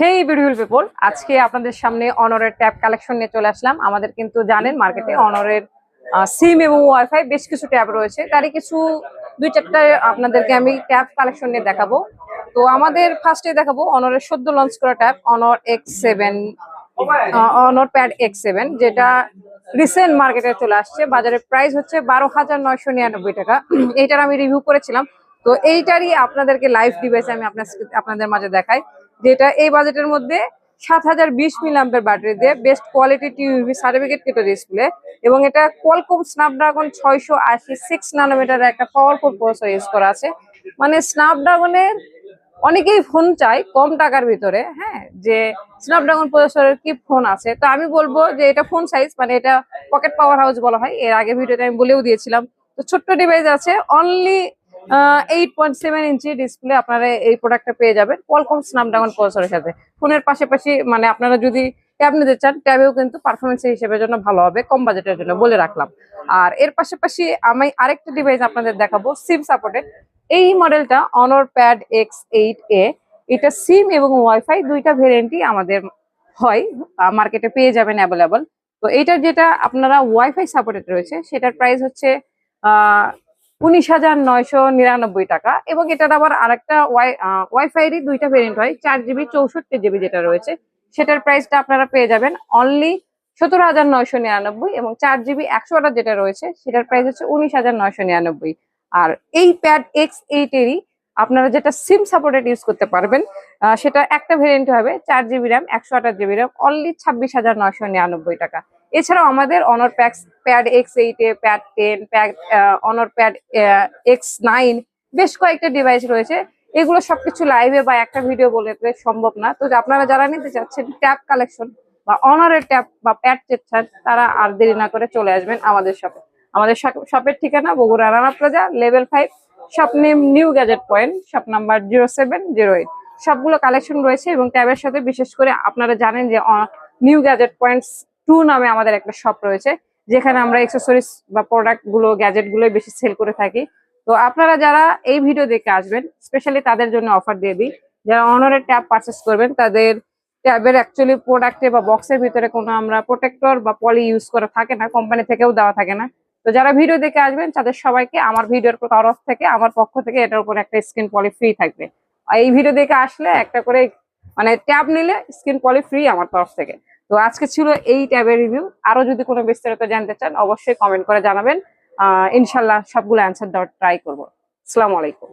হেই beautiful people আজকে আপনাদের সামনে অনরের ট্যাব কালেকশন নিয়ে চলে আসলাম। আমাদের কিন্তু জানেন মার্কেটে অনরের সিম এবং ওয়াইফাই বেশ কিছু ট্যাব রয়েছে। তারই কিছু দুই চারটা আপনাদেরকে আমি ট্যাব কালেকশন নিয়ে দেখাবো। তো আমাদের ফার্স্টে দেখাবো অনরের সদ্য লঞ্চ করা tab Honor X seven Honor pad X seven যেটা রিসেন্ট মার্কেটে চলে আসছে। বাজারের প্রাইস হচ্ছে বারো হাজার নয়শো নিরানব্বই টাকা। এইটার আমি রিভিউ করেছিলাম। তো এইটারই আপনাদেরকে লাইভ ডিভাইস আমি আপনার আপনাদের মাঝে দেখাই। যেটা এই বাজেটের মধ্যে সাত হাজার বিশ মিলিয়াম্পের ব্যাটারি দিয়ে বেস্ট কোয়ালিটি টিউবি সার্টিফিকেট কেটো ডিসপ্লে এবং এটা কোয়ালকম স্ন্যাপড্রাগন ছয়শো আশি সিক্স নানোমিটারের একটা পাওয়ারফুল প্রসেসর ইউজ করা আছে। মানে স্ন্যাপড্রাগনের অনেকেই ফোন চাই কম টাকার ভিতরে হ্যাঁ যে স্ন্যাপড্রাগন প্রসেসরের কি ফোন আছে। তো আমি বলব যে এটা ফোন সাইজ মানে এটা পকেট পাওয়ার হাউস বলা হয়। এর আগে ভিডিওতে আমি বলেও দিয়েছিলাম। তো ছোট্ট ডিভাইস আছে only eight point seven inch display আপনারা এই প্রোডাক্টটা পেয়ে যাবেন। কোয়ালকম স্ন্যাপড্রাগন প্রসেসরের সাথে। ফোনের পাশাপাশি মানে আপনারা যদি ট্যাব নিতে চান ট্যাবেও কিন্তু পারফরমেন্স হিসেবে জন্য ভালো হবে, কম বাজেটের জন্য বলে রাখলাম। আর এর পাশাপাশি আমি আরেকটা ডিভাইস আপনাদের দেখাবো সিম সাপোর্টেড এই মডেলটা অনর প্যাড এক্স এইট এ এটা সিম এবং ওয়াইফাই দুইটা ভেরিয়েন্টই আমাদের হয় মার্কেটে পেয়ে যাবেন অ্যাভেলেবল তো এইটার যেটা আপনারা ওয়াইফাই সাপোর্টেড রয়েছে, সেটার প্রাইস হচ্ছে, আহ উনিশ হাজার নয়শো নিরানব্বই টাকা এবং এটার আবার আরেকটা ওয়াই ওয়াইফাইয়েরই দুইটা ভেরিয়েন্ট হয়, চার জিবি চৌষট্টি জিবি যেটা রয়েছে। সেটার প্রাইসটা আপনারা পেয়ে যাবেন অনলি সতেরো হাজার নয়শো নিরানব্বই এবং চার জিবি একশো আঠাশ যেটা রয়েছে, সেটার প্রাইস হচ্ছে উনিশ হাজার নয়শো নিরানব্বই। আর এই প্যাড এক্স এইটেরই আপনারা যেটা সিম সাপোর্টেড ইউজ করতে পারবেন সেটা একটা ভেরিয়েন্ট হবে, চার জিবি র্যাম একশো আঠাশ জিবি র্যাম অনলি ছাব্বিশ হাজার নয়শো নিরানব্বই টাকা। এছাড়াও আমাদের Honor packs pad X eight pad ten, pad Honor pad X nine বেশ কয়েকটা ডিভাইস রয়েছে। এগুলো সবকিছু লাইভে বা একটা ভিডিও বলে সম্ভব না। তো আপনারা যারা নিতে চাচ্ছেন ট্যাব কালেকশন বা অনারের ট্যাব বা প্যাড চান তারা আর দেরি না করে চলে আসবেন আমাদের শপে আমাদের শপের ঠিকানা Bogura Rana plaza level five shop name new gadget point shop number zero seven zero eight সবগুলো কালেকশন রয়েছে এবং ট্যাবের সাথে বিশেষ করে আপনারা জানেন যে নিউ গ্যাজেট পয়েন্টস টু নামে আমাদের একটা শপ রয়েছে। যেখানে আমরা এক্সেসরিজ বা প্রোডাক্টগুলো গ্যাজেটগুলো বেশি সেল করে থাকি। তো আপনারা যারা এই ভিডিও দেখে আসবেন স্পেশালি তাদের জন্য অফার দিয়ে দিই। যারা অনারের ট্যাব পারচেস করবেন, তাদের ট্যাবের অ্যাকচুয়ালি প্রোডাক্টে বা বক্সের ভিতরে কোনো আমরা প্রোটেক্টর বা পলি ইউজ করা থাকে না কোম্পানি থেকেও দেওয়া থাকে না। তো যারা ভিডিও দেখে আসবেন, তাদের সবাইকে আমার ভিডিওর তরফ থেকে, আমার পক্ষ থেকে এটার উপর একটা স্ক্রিন পলি ফ্রি থাকবে। আর এই ভিডিও দেখে আসলে একটা করে মানে ট্যাব নিলে স্ক্রিন পলি ফ্রি আমার তরফ থেকে। তো আজকে ছিল এই ট্যাবের রিভিউ আরও যদি কোনো বিস্তারিত জানতে চান, অবশ্যই কমেন্ট করে জানাবেন। আহ, ইনশাল্লাহ সবগুলো অ্যান্সার দেওয়ার ট্রাই করব। আসসালামু আলাইকুম।